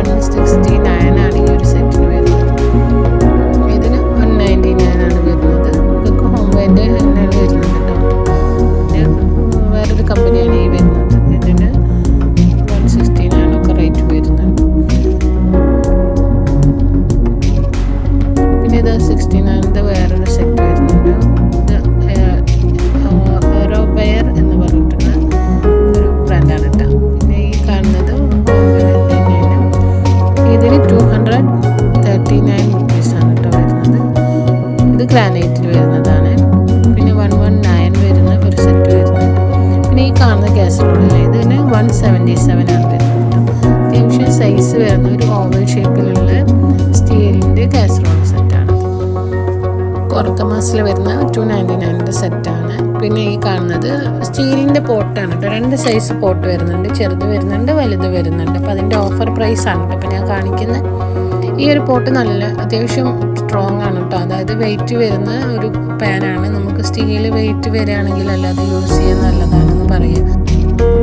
One sixty nine ആണ് ഈ ഒരു സെറ്റിന് വരുന്നത്. ആണ് വരുന്നത്. ഇതൊക്കെ ഹോം വെയറിന്റെ തന്നെയാണ് വരുന്നത് കേട്ടോ പിന്നെ കമ്പനിയാണ് വരുന്നത്. ഇതിന് വൺ സിക്സ്റ്റി നയൻ ഒക്കെ റേറ്റ് വരുന്നുണ്ട് പിന്നെ ഇത് സിക്സ്റ്റി നയനിന്റെ വേറൊരു സെറ്റ് ഗ്രാനൈറ്റിൽ വരുന്നതാണ്. പിന്നെ വൺ വൺ നയൻ വരുന്ന ഒരു സെറ്റ് വരുന്നുണ്ട് പിന്നെ ഈ കാണുന്ന കാസറോളില്ലേ ഇതിന് വൺ സെവന്റി സെവൻ ആണ് വരുന്നത്. അത്യാവശ്യം സൈസ് വരുന്ന ഒരു ഓവൽ ഷേപ്പിലുള്ള സ്റ്റീലിന്റെ കാസറോൾ സെറ്റാണ് കുറക്ക മാസത്തിൽ വരുന്ന ടു നയന്റി നയന്റെ സെറ്റാണ് പിന്നെ ഈ കാണുന്നത് സ്റ്റീലിന്റെ പോട്ടാണ് കേട്ടോ രണ്ട് സൈസ് പോട്ട് വരുന്നുണ്ട്. ചെറുത് വരുന്നുണ്ട് വലുത് വരുന്നുണ്ട്. അപ്പോൾ അതിന്റെ ഓഫർ പ്രൈസാണ് കേട്ടോ അപ്പോൾ ഞാൻ കാണിക്കുന്ന ഈ ഒരു പോട്ട് നല്ല അത്യാവശ്യം സ്ട്രോങ് ആണ് കേട്ടോ അതായത് വെയിറ്റ് വരുന്ന ഒരു പാനാണ് നമുക്ക് സ്റ്റീൽ വെയിറ്റ് വരികയാണെങ്കിൽ അല്ലാതെ യൂസ് ചെയ്യാൻ നല്ലതാണെന്ന് പറയാം.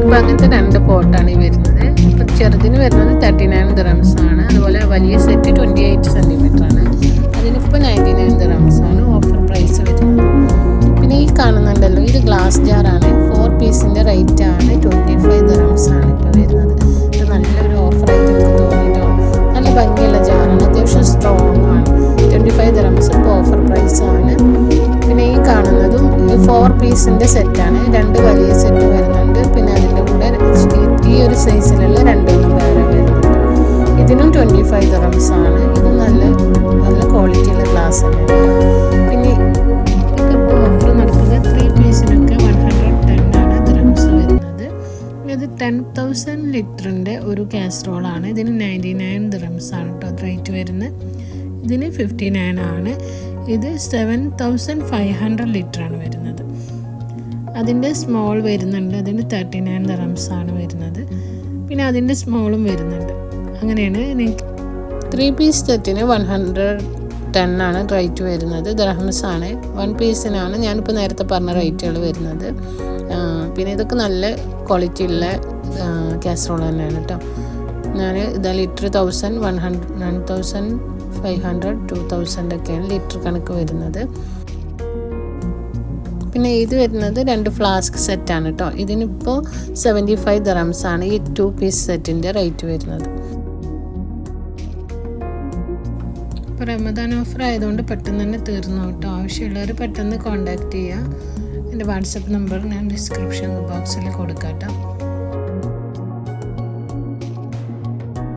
അപ്പോൾ അങ്ങനത്തെ രണ്ട് പോട്ടാണ് ഈ വരുന്നത്. ഇപ്പം ചെറുതിന് വരുന്നത് തേർട്ടി നയൻ ഗ്രാംസ് ആണ്. അതുപോലെ വലിയ സെറ്റ് ട്വന്റി എയ്റ്റ് സെന്റിമീറ്റർ ആണ്. അതിനിപ്പോൾ നയന്റി നയൻ ഗ്രാംസ് ആണ് ഓഫർ പ്രൈസ് വരുന്നത്. പിന്നെ ഈ കാണുന്നുണ്ടല്ലോ ഇത് ഗ്ലാസ് ജാറാണ് ഫോർ പീസിന്റെ റേറ്റ് ആണ്. ഫോർ പീസിന്റെ സെറ്റാണ് രണ്ട് വലിയ സെറ്റ് വരുന്നുണ്ട്. പിന്നെ അതിന്റെ കൂടെ ഈ- ഒരു സൈസിലുള്ള രണ്ട് വേറെ വരുന്നുണ്ട്. ഇതിനും ട്വന്റി ഫൈവ് ഗ്രാംസ് ആണ്. ഇത് നല്ല നല്ല ക്വാളിറ്റിയുള്ള ഗ്ലാസ് ആണ്. പിന്നെ ഓഫർ നടക്കുന്നത് ത്രീ പീസിനൊക്കെ വൺ ഹൺഡ്രഡ് ടെൻ ആണ് ദിറംസ് വരുന്നത്. ഇത് ടെൻ തൗസൻഡ് ലിറ്ററിന്റെ ഒരു ആണ്. ഇതിന് നയന്റി നയൻ ഗ്രാംസ് ആണ് കേട്ടോ റേറ്റ് വരുന്നത്. ഇതിന് ഫിഫ്റ്റി നയൻ ആണ്. ഇത് സെവൻ തൗസൻഡ് ഫൈവ് ഹൺഡ്രഡ് ലിറ്ററാണ് വരുന്നത്. അതിന്റെ സ്മോൾ വരുന്നുണ്ട്. അതിന് തേർട്ടി നയൻ ദറംസ് ആണ് വരുന്നത്. പിന്നെ അതിന്റെ സ്മോളും വരുന്നുണ്ട്. അങ്ങനെയാണ് എനിക്ക് ത്രീ പീസ് തെറ്റിന് വൺ ഹൺഡ്രഡ് ടെൻ ആണ് റേറ്റ് വരുന്നത്. ദർഹംസ് ആണ്. വൺ പീസിനാണ് ഞാനിപ്പോൾ നേരത്തെ പറഞ്ഞ റേറ്റുകൾ വരുന്നത്. പിന്നെ ഇതൊക്കെ നല്ല ക്വാളിറ്റി ഉള്ള കാസറോൾ തന്നെയാണ് കേട്ടോ ഞാൻ ഇതാ litre thousand one hundred one thousand five hundred two thousand ഒക്കെയാണ് ലിറ്റർ കണക്ക് വരുന്നത്. പിന്നെ ഇത് വരുന്നത് രണ്ട് ഫ്ലാസ്ക് സെറ്റാണ് കേട്ടോ ഇതിനിപ്പോൾ സെവന്റി ഫൈവ് ദറംസ് ആണ് ഈ ടു പീസ് സെറ്റിന്റെ റേറ്റ് വരുന്നത്. ഇപ്പോൾ റമദാൻ ഓഫർ ആയതുകൊണ്ട് പെട്ടെന്ന് തന്നെ തീർന്നു കേട്ടോ ആവശ്യമുള്ളവർ പെട്ടെന്ന് കോൺടാക്റ്റ് ചെയ്യുക എന്റെ വാട്സപ്പ് നമ്പർ ഞാൻ ഡിസ്ക്രിപ്ഷൻ ബോക്സിൽ കൊടുക്കാം കേട്ടോ